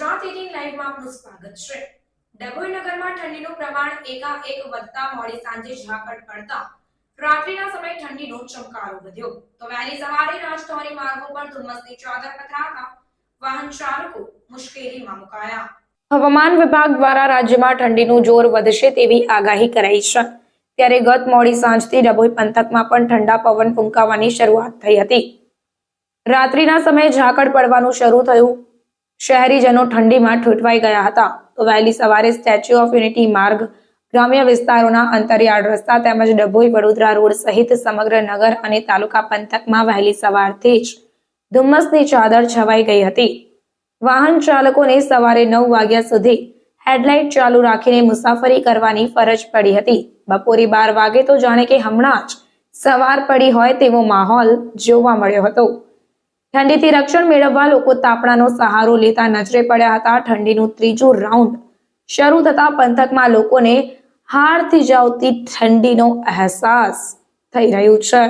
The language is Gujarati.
આપનું સ્વાગત છે. ડભોઈ નગરમાં ઠંડીનું પ્રમાણ એકાએક વધતા મોડી સાંજે ઝાકળ પડતા રાત્રિના સમયે ઠંડીનો ચમકારો વધ્યો. તો વહેલી સવારે રાજધાની માર્ગો પર ધુમ્મસની ચાદર પથરાતા વાહન ચાલકો મુશ્કેલીમાં મુકાયા. હવામાન વિભાગ દ્વારા રાજ્યમાં ઠંડીનું જોર વધશે તેવી આગાહી કરાઈ છે. ત્યારે ગત મોડી સાંજથી ડભોઈ પંથકમાં પણ ઠંડા પવન ફૂંકાવાની શરૂઆત થઈ હતી. રાત્રિના સમયે ઝાકળ પડવાનું શરૂ થયું. શહેરીજનો ઠંડીમાં ઠૂંઠવાઈ ગયા હતા. તો વહેલી સવારે સ્ટેચ્યુ ઓફ યુનિટી માર્ગ ગ્રામ્ય વિસ્તારોના અંતરિયાળ રસ્તા તેમજ ડભોઈ વડોદરા રોડ સહિત સમગ્ર નગર અને તાલુકા પંથકમાં વહેલી સવારથી જ ધુમ્મસની ચાદર છવાઈ ગઈ હતી. વાહન ચાલકોને સવારે નવ વાગ્યા સુધી હેડલાઇટ ચાલુ રાખીને મુસાફરી કરવાની ફરજ પડી હતી. બપોરે બાર વાગે તો જાણે કે હમણાં જ સવાર પડી હોય તેવો માહોલ જોવા મળ્યો હતો. ઠંડીથી રક્ષણ મેળવવા લોકો તાપણાનો સહારો લેતા નજરે પડ્યા હતા. ઠંડીનું ત્રીજું રાઉન્ડ શરૂ થતા પંથકમાં લોકોને હારથી જાવતી ઠંડીનો અહેસાસ થઈ રહ્યું છે.